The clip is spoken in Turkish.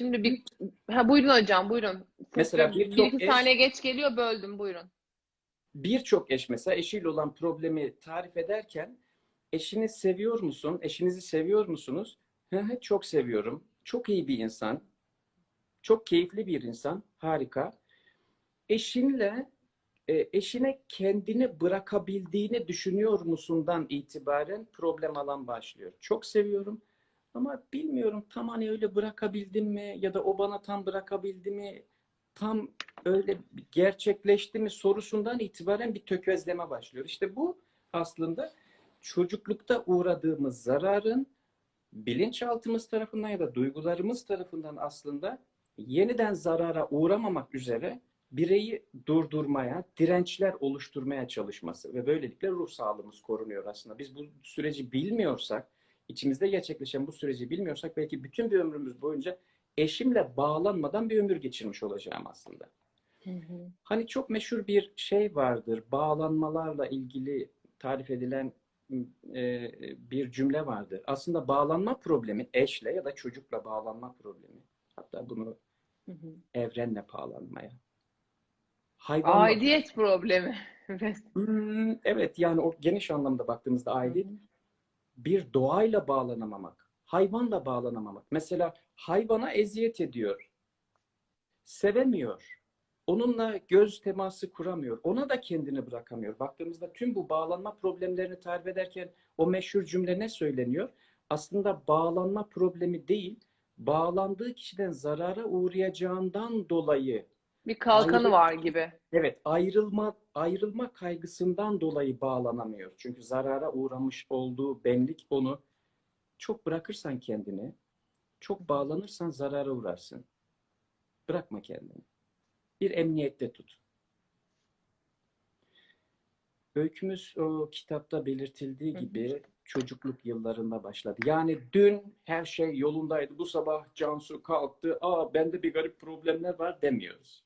Şimdi bir ha buyurun hocam buyurun. Mesela bir, birçok iki eş- saniye geç geliyor böldüm buyurun. Birçok eş mesela eşiyle olan problemi tarif ederken eşini seviyor musun? Eşinizi seviyor musunuz? Çok seviyorum. Çok iyi bir insan. Çok keyifli bir insan. Harika. Eşinle e, eşine kendini bırakabildiğini düşünüyor musundan itibaren problem alan başlıyor. Çok seviyorum ama bilmiyorum tam hani öyle bırakabildim mi ya da o bana tam bırakabildi mi tam öyle gerçekleşti mi sorusundan itibaren bir tökezleme başlıyor. İşte bu aslında çocuklukta uğradığımız zararın bilinçaltımız tarafından ya da duygularımız tarafından aslında yeniden zarara uğramamak üzere bireyi durdurmaya, dirençler oluşturmaya çalışması ve böylelikle ruh sağlığımız korunuyor aslında. Biz bu süreci bilmiyorsak, içimizde gerçekleşen bu süreci bilmiyorsak belki bütün bir ömrümüz boyunca eşimle bağlanmadan bir ömür geçirmiş olacağım aslında. Hani çok meşhur bir şey vardır. Bağlanmalarla ilgili tarif edilen e, bir cümle vardır. Aslında bağlanma problemi eşle ya da çocukla bağlanma problemi. Hatta bunu Hı hı. evrenle bağlanmaya. Hayvanla. Aidiyet problemi. Evet yani o geniş anlamda baktığımızda aidiyet bir doğayla bağlanamamak, hayvanla bağlanamamak. Mesela hayvana eziyet ediyor, sevemiyor, onunla göz teması kuramıyor, ona da kendini bırakamıyor. Baktığımızda tüm bu bağlanma problemlerini tarif ederken o meşhur cümle ne söyleniyor? Aslında bağlanma problemi değil, bağlandığı kişiden zarara uğrayacağından dolayı Bir kalkanı Aidiyet- var gibi. Evet, ayrılma ayrılma kaygısından dolayı bağlanamıyor. Çünkü zarara uğramış olduğu benlik onu çok bırakırsan kendini, çok bağlanırsan zarara uğrarsın. Bırakma kendini. Bir emniyette tut. Öykümüz o kitapta belirtildiği gibi çocukluk yıllarında başladı. Yani dün her şey yolundaydı. Bu sabah Cansu kalktı. Aa bende bir garip problemler var demiyoruz.